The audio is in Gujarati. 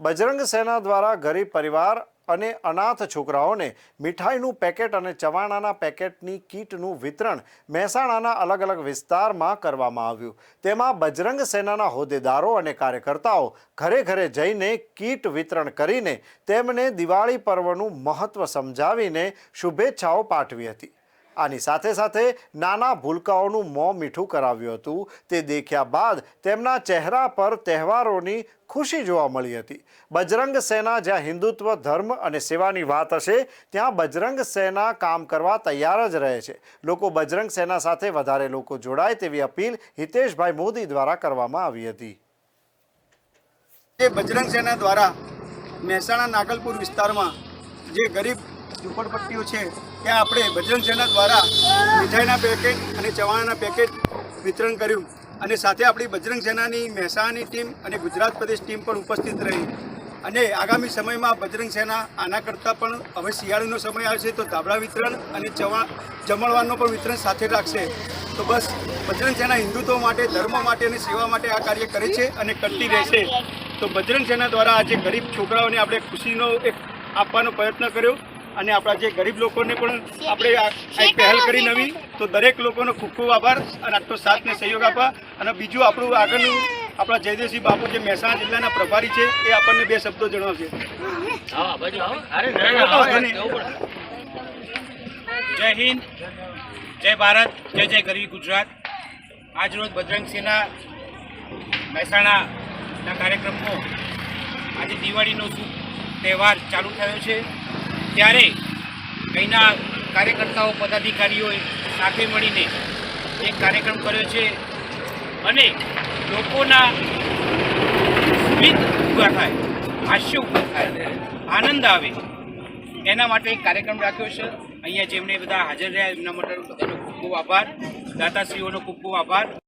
બજરંગ સેના દ્વારા ગરીબ પરિવાર અને અનાથ છોકરાઓને મીઠાઈનું પેકેટ અને ચવાણાના પેકેટની કીટનું વિતરણ મહેસાણાના અલગ અલગ વિસ્તારમાં કરવામાં આવ્યું. તેમાં બજરંગ સેનાના હોદ્દેદારો અને કાર્યકર્તાઓ ઘરે ઘરે જઈને કીટ વિતરણ કરીને તેમને દિવાળી પર્વનું મહત્ત્વ સમજાવીને શુભેચ્છાઓ પાઠવી હતી. આની સાથે સાથે નાના ભૂલકાઓનું મોં મીઠું કરાવ્યું હતું. તે દેખ્યા બાદ તેમના ચહેરા પર તહેવારોની ખુશી જોવા મળી હતી. બજરંગ સેના જ્યાં હિન્દુત્વ, ધર્મ અને સેવાની વાત હશે, ત્યાં બજરંગ સેના કામ કરવા તૈયાર જ રહે છે. લોકો બજરંગ સેના સાથે વધારે લોકો જોડાય તેવી અપીલ હિતેશભાઈ મોદી દ્વારા કરવામાં આવી હતી. જે બજરંગ સેના દ્વારા મહેસાણા નાગલપુર વિસ્તારમાં જે ગરીબ ઝૂંપડપટ્ટીઓ છે, ત્યાં આપણે બજરંગ સેના દ્વારા મીઠાઈના પેકેટ અને ચવાણાના પેકેટ વિતરણ કર્યું. અને સાથે આપણી બજરંગ સેનાની મહેસાણાની ટીમ અને ગુજરાત પ્રદેશ ટીમ પણ ઉપસ્થિત રહી. અને આગામી સમયમાં બજરંગ સેના આના કરતાં પણ હવે શિયાળાનો સમય આવશે તો ધાબળા વિતરણ અને ચવા, જમણવારનો પણ વિતરણ સાથે રાખશે. તો બસ, બજરંગ સેના હિન્દુત્વ માટે, ધર્મ માટે અને સેવા માટે આ કાર્ય કરે છે અને કરતી રહેશે. તો બજરંગ સેના દ્વારા આજે ગરીબ છોકરાઓને આપણે ખુશીનો એક આપવાનો પ્રયત્ન કર્યો. અને આપણા જે ગરીબ લોકોને પણ આપણે આ પહેલ કરી નવી તો દરેક લોકોનો ખૂબ ખૂબ આભાર અને આટલો સાથ ને સહયોગ આપવા. અને બીજું આપણું આગળનું આપણા જયદેવસિંહ બાપુ જે મહેસાણા જિલ્લાના પ્રભારી છે એ આપણને બે શબ્દો જણાવશે. જય હિન્દ. જય ભારત જય જય ગરવી ગુજરાત. આજરોજ બજરંગસિંહના મહેસાણાના કાર્યક્રમનો આજે દિવાળીનો શુભ તહેવાર ચાલુ થયો છે. ત્યારે અહીંના કાર્યકર્તાઓ, પદાધિકારીઓએ સાથે મળીને એક કાર્યક્રમ કર્યો છે અને લોકોના સ્મિત ઊભા થાય, હાસ્ય ઊભું થાય, આનંદ આવે. એના માટે એક કાર્યક્રમ રાખ્યો છે. અહીંયા જેમણે બધા હાજર રહ્યા એમના માટે બધાનો ખૂબ ખૂબ આભાર. દાતાશ્રીઓનો ખૂબ ખૂબ આભાર.